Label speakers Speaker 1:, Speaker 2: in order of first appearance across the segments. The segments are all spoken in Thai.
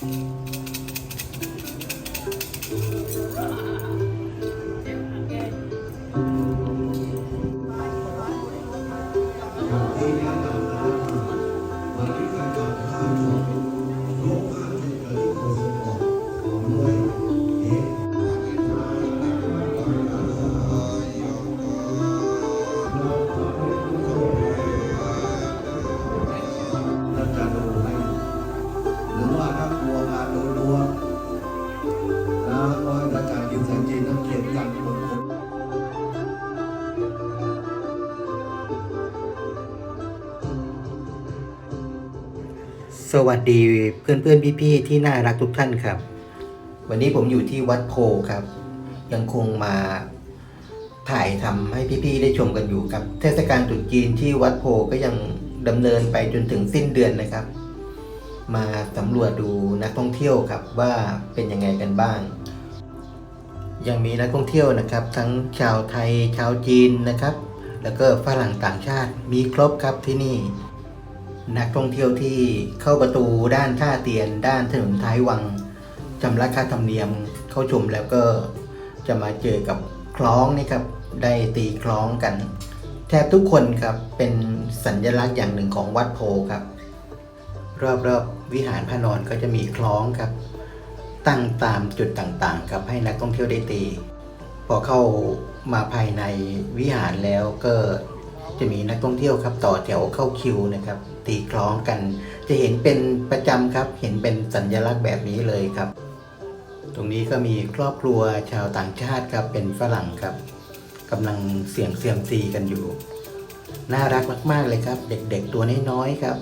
Speaker 1: ท่ ส
Speaker 2: วัสดีเพื่อนเพื่อนพี่พี่ๆที่น่ารักทุกท่านครับ วันนี้ผมอยู่ที่วัดโพครับ ยังคงมาถ่ายทำให้พี่พี่ๆได้ชมกันอยู่ครับ เทศกาลตรุษจีนที่วัดโพก็ยังดำเนินไปจนถึงสิ้นเดือนนะครับ มาสำรวจดูนักท่องเที่ยวครับว่าเป็นยังไงกันบ้าง ยังมีนักท่องเที่ยวนะครับ ทั้งชาวไทยชาวจีนนะครับ แล้วก็ฝรั่งต่างชาติมีครบครับที่นี่ นักท่องเที่ยวที่เข้าประตูด้านท่าเตียน ด้านถนนท้ายวังจำระค่าธรรมเนียมเข้าชมแล้วก็จะมาเจอกับคล้องนี่ครับได้ตีคล้องกัน แทบทุกคนครับเป็นสัญลักษณ์อย่างหนึ่งของวัดโพครับ รอบๆวิหารพระนอนก็จะมีคล้องครับ ตั้งตามจุดต่างๆครับให้นักท่องเที่ยวได้ตี พอเข้ามาภายในวิหารแล้วก็ จะมีนักท่องเที่ยวครับ ต่อแถวเข้าคิวนะครับ ตีคล้องกัน จะเห็นเป็นประจำครับ เห็นเป็นสัญลักษณ์แบบนี้เลยครับ ตรงนี้ก็มีครอบครัวชาวต่างชาติครับเป็นฝรั่งครับกำลังเสี่ยงเซียมซีกันอยู่ น่ารักมาก ๆ เลยครับ เด็กๆตัวน้อยๆครับ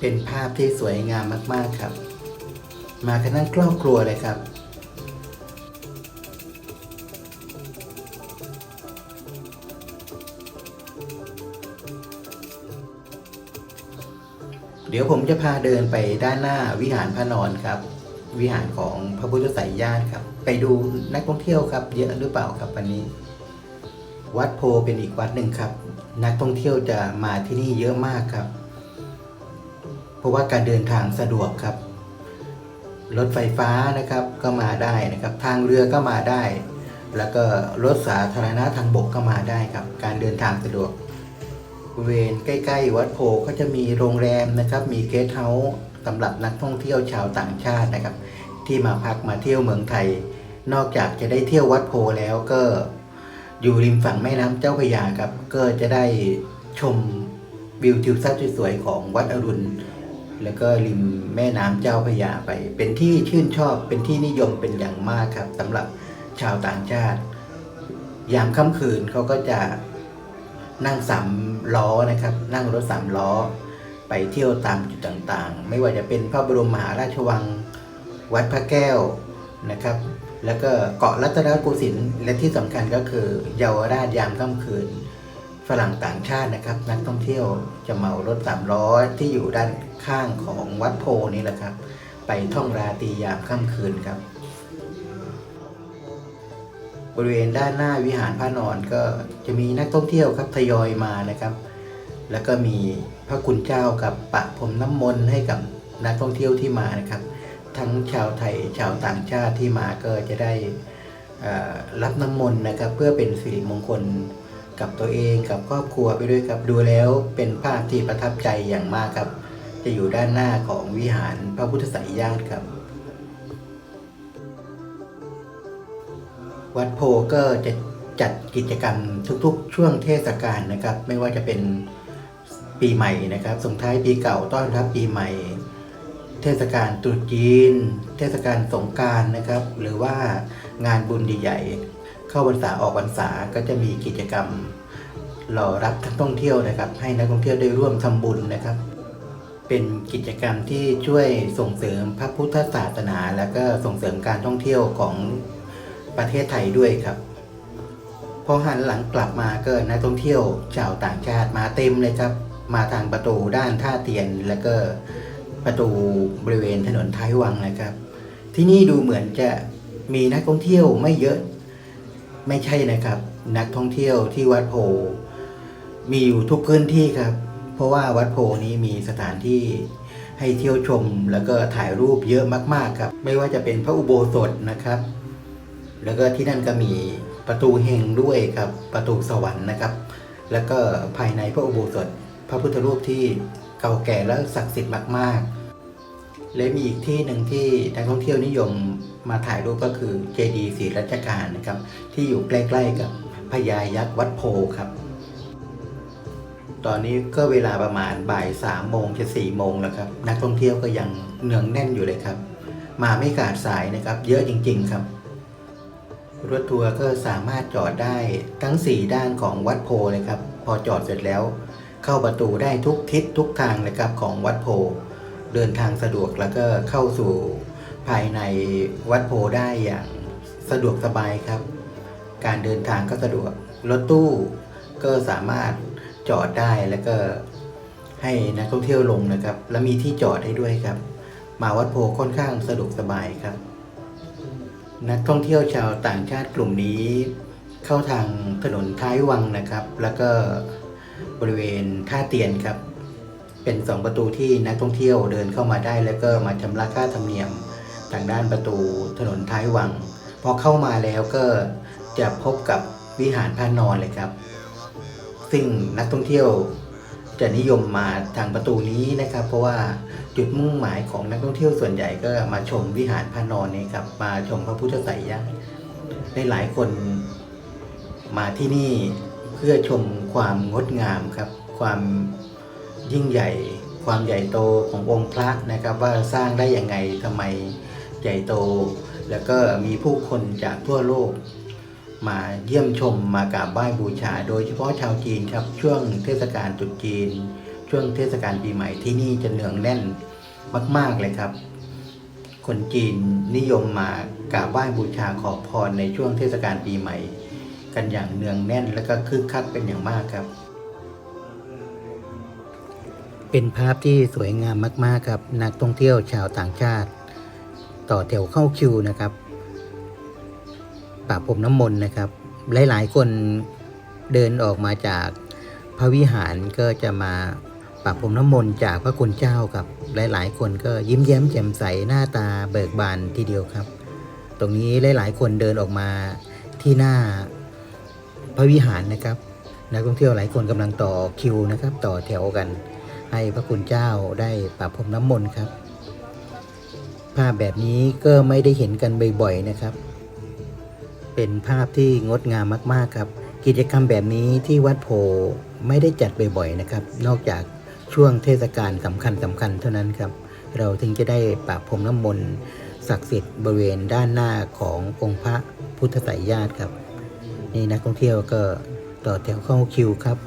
Speaker 2: เป็นภาพที่สวยงามมากๆครับ มากันทั้งครอบครัวเลยครับ ดี๋ยวผมจะพาเดินไปด้านหน้าวิหารพระนอนครับ วิหารของพระพุทธไสยญาติครับ ไปดูนักท่องเที่ยวครับ เยอะหรือเปล่าครับวันนี้ วัดโพเป็นอีกวัดหนึ่งครับ นักท่องเที่ยวจะมาที่นี่เยอะมากครับ เพราะว่าการเดินทางสะดวกครับ รถไฟฟ้านะครับก็มาได้นะครับ ทางเรือก็มาได้ แล้วก็รถสาธารณะทางบกก็มาได้ครับ การเดินทางสะดวก บริเวณใกล้ ๆ วัดโพก็จะมีโรงแรมนะครับ มีเกสต์เฮาส์สำหรับนักท่องเที่ยวชาวต่างชาตินะครับ ที่มาพักมาเที่ยวเมืองไทย นอกจากจะได้เที่ยววัดโพแล้วก็อยู่ริมฝั่งแม่น้ำเจ้าพระยาครับ ก็จะได้ชมวิวทิวทัศน์สวยๆของวัดอรุณ แล้วก็ริมแม่น้ำเจ้าพระยาไป เป็นที่ชื่นชอบเป็นที่นิยมเป็นอย่างมากครับสำหรับชาวต่างชาติ ยามค่ำคืนเขาก็จะนั่งสาม ล้อนะครับ นั่งรถสามล้อ ไปเที่ยวตามจุดต่างๆ ไม่ว่าจะเป็นพระบรมมหาราชวัง วัดพระแก้วนะครับ แล้วก็เกาะรัตนโกสินทร์และที่สำคัญก็คือเยาวราชยามค่ำคืนฝรั่งต่างชาตินะครับ นักท่องเที่ยวจะเหมารถสามล้อที่อยู่ด้านข้างของวัดโพนี่แหละครับ ไปท่องราตรียามค่ำคืนครับ บริเวณด้านหน้าวิหารพระนอนก็จะมีนักท่องเที่ยวครับทยอยมานะครับ แล้วก็มีพระคุณเจ้ากับปะพรมน้ำมนต์ให้กับนักท่องเที่ยวที่มานะครับ ทั้งชาวไทยชาวต่างชาติที่มาก็จะได้รับน้ำมนต์นะครับ เพื่อเป็นสิริมงคลกับตัวเองกับครอบครัวไปด้วยครับดูแล้วเป็นภาพที่ประทับใจอย่างมากครับ จะอยู่ด้านหน้าของวิหารพระพุทธไสยญาติครับ วัดโพก็จะจัดกิจกรรมทุกๆ ช่วงเทศกาลนะครับ ไม่ว่าจะเป็นปีใหม่นะครับส่งท้ายปีเก่าต้อนรับปีใหม่ เทศกาลตรุษจีน เทศกาลสงการนะครับ หรือว่างานบุญใหญ่ๆเข้าพรรษาออกพรรษาก็จะมีกิจกรรมรอรับนักท่องเที่ยวนะครับ ให้นักท่องเที่ยวได้ร่วมทำบุญนะครับ เป็นกิจกรรมที่ช่วยส่งเสริมพระพุทธศาสนา และก็ส่งเสริมการท่องเที่ยวของ ประเทศไทยด้วยครับพอหันหลังกลับมาก็นักท่องเที่ยวชาวต่างชาติมาเต็มเลยครับ มาทางประตูด้านท่าเตียนแล้วก็ประตูบริเวณถนนท้ายวังนะครับ ที่นี่ดูเหมือนจะมีนักท่องเที่ยวไม่เยอะไม่ใช่นะครับ นักท่องเที่ยวที่วัดโพมีอยู่ทุกพื้นที่ครับ เพราะว่าวัดโพนี้มีสถานที่ให้เที่ยวชมแล้วก็ถ่ายรูปเยอะมากๆครับ ไม่ว่าจะเป็นพระอุโบสถนะครับ แล้วก็ที่นั่นก็มีประตูเฮงด้วยครับประตูสวรรค์นะครับ แล้วก็ภายในพระอุโบสถพระพุทธรูปที่เก่าแก่และศักดิ์สิทธิ์มาก ๆ และมีอีกที่หนึ่งที่นักท่องเที่ยวนิยมมาถ่ายรูปก็คือเจดีย์ศรีรัชกาลนะครับ ที่อยู่ใกล้ ๆ กับพญายักษ์วัดโพครับ ตอนนี้ก็เวลาประมาณบ่ายสามโมงจะสี่โมงแล้วครับ นักท่องเที่ยวก็ยังเนืองแน่นอยู่เลยครับ มาไม่ขาดสายนะครับ เยอะจริง ๆ ครับ รถทัวร์ก็สามารถจอดได้ทั้ง 4 ด้านของวัดโพเลยครับ พอจอดเสร็จแล้ว เข้าประตูได้ทุกทิศทุกทางเลยครับของวัดโพ เดินทางสะดวกแล้วก็เข้าสู่ภายในวัดโพได้อย่างสะดวกสบายครับ การเดินทางก็สะดวก รถตู้ก็สามารถจอดได้แล้วก็ให้นักท่องเที่ยวลงนะครับ และมีที่จอดให้ด้วยครับ มาวัดโพค่อนข้างสะดวกสบายครับ นักท่องเที่ยวชาวต่างชาติกลุ่มนี้ เข้าทางถนนท้ายวังนะครับ แล้วก็บริเวณท่าเตียนครับ เป็นสองประตูที่นักท่องเที่ยวเดินเข้ามาได้ แล้วก็มาชำระค่าธรรมเนียมทางด้านประตูถนนท้ายวัง พอเข้ามาแล้วก็จะพบกับวิหารพระนอนเลยครับ ซึ่งนักท่องเที่ยว จะนิยมมาทางประตูนี้นะครับ เพราะว่าจุดมุ่งหมายของนักท่องเที่ยวส่วนใหญ่ก็มาชมวิหารพระนอนนี้ครับมาชมพระพุทธไสยญาติได้หลายคนมาที่นี่เพื่อชมความงดงามครับ ความยิ่งใหญ่ ความใหญ่โตขององค์พระนะครับ ว่าสร้างได้ยังไงทำไมใหญ่โต แล้วก็มีผู้คนจากทั่วโลก มาเยี่ยมชมมากราบไหว้บูชา โดยเฉพาะชาวจีนครับ ช่วงเทศกาลตรุษจีน ช่วงเทศกาลปีใหม่ที่นี่จะเนืองแน่นมาก ๆเลยครับ คนจีนนิยมมากราบไหว้บูชาขอพรในช่วงเทศกาลปีใหม่ กันอย่างเนืองแน่นและก็คึกคักเป็นอย่างมากครับ เป็นภาพที่สวยงามมากๆครับ นักท่องเที่ยวชาวต่างชาติ ต่อแถวเข้าคิวนะครับ ปราบผมน้ำมนต์นะครับ หลาย ๆ คนเดินออกมาจากพระวิหารก็จะมาปราบผมน้ำมนต์จากพระคุณเจ้าครับหลาย ๆ คนก็ยิ้มแย้มแจ่มใสหน้าตาเบิกบานทีเดียวครับ ตรงนี้หลาย ๆ คนเดินออกมาที่หน้าพระวิหารนะครับนักท่องเที่ยวหลายคนกำลังต่อคิวนะครับ ต่อแถวกัน ให้พระคุณเจ้าได้ปราบผมน้ำมนต์ครับ ภาพแบบนี้ก็ไม่ได้เห็นกันบ่อยๆนะครับ เป็นภาพที่งดงามมาก ๆ ครับ กิจกรรมแบบนี้ที่วัดโพไม่ได้จัดบ่อยๆนะครับ นอกจากช่วงเทศกาลสำคัญสำคัญเท่านั้นครับ เราถึงจะได้ปราพรมน้ำมนต์ศักดิ์สิทธิ์บริเวณด้านหน้าขององค์พระพุทธไสยญาติครับ นี่นักท่องเที่ยวก็ต่อแถวเข้าคิวครับ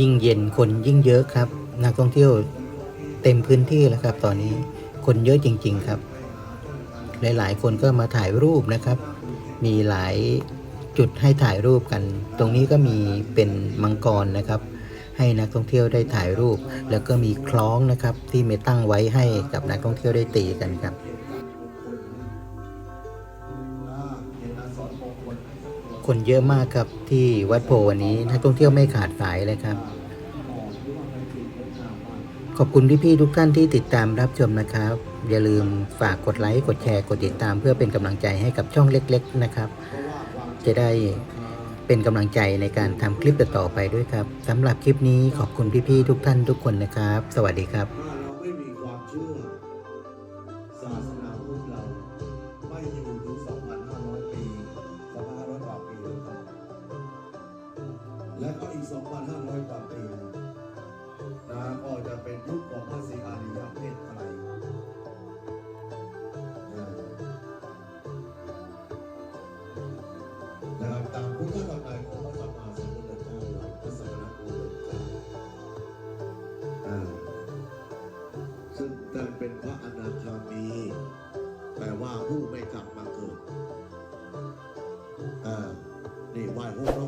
Speaker 2: ยิ่งเย็นคนยิ่งเยอะครับ นักท่องเที่ยวเต็มพื้นที่แล้วครับ ตอนนี้คนเยอะจริง ๆครับ หลายๆ คนก็มาถ่ายรูปนะครับ มีหลายจุดให้ถ่ายรูปกัน ตรงนี้ก็มีเป็นมังกรนะครับ ให้นักท่องเที่ยวได้ถ่ายรูป แล้วก็มีคล้องนะครับที่มีตั้งไว้ให้กับนักท่องเที่ยวได้ตีกันครับ คนเยอะมากครับที่วัดโพวันนี้นักท่องเที่ยวไม่ขาดสายเลยครับ ขอบคุณพี่ๆทุกท่านที่ติดตามรับชมนะครับ อย่าลืมฝากกดไลค์กดแชร์กดติดตาม เพื่อเป็นกำลังใจให้กับช่องเล็ก ๆ นะครับ จะได้เป็นกำลังใจในการทำคลิปต่อๆไปด้วยครับสำหรับคลิปนี้ขอบคุณพี่ๆทุกท่านทุกคนนะครับ สวัสดีครับ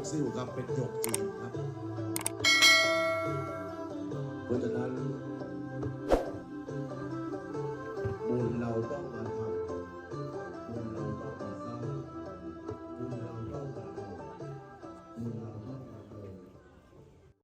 Speaker 1: กซิ่วครับเป็นหยกจีนครับเพราะฉะนั้น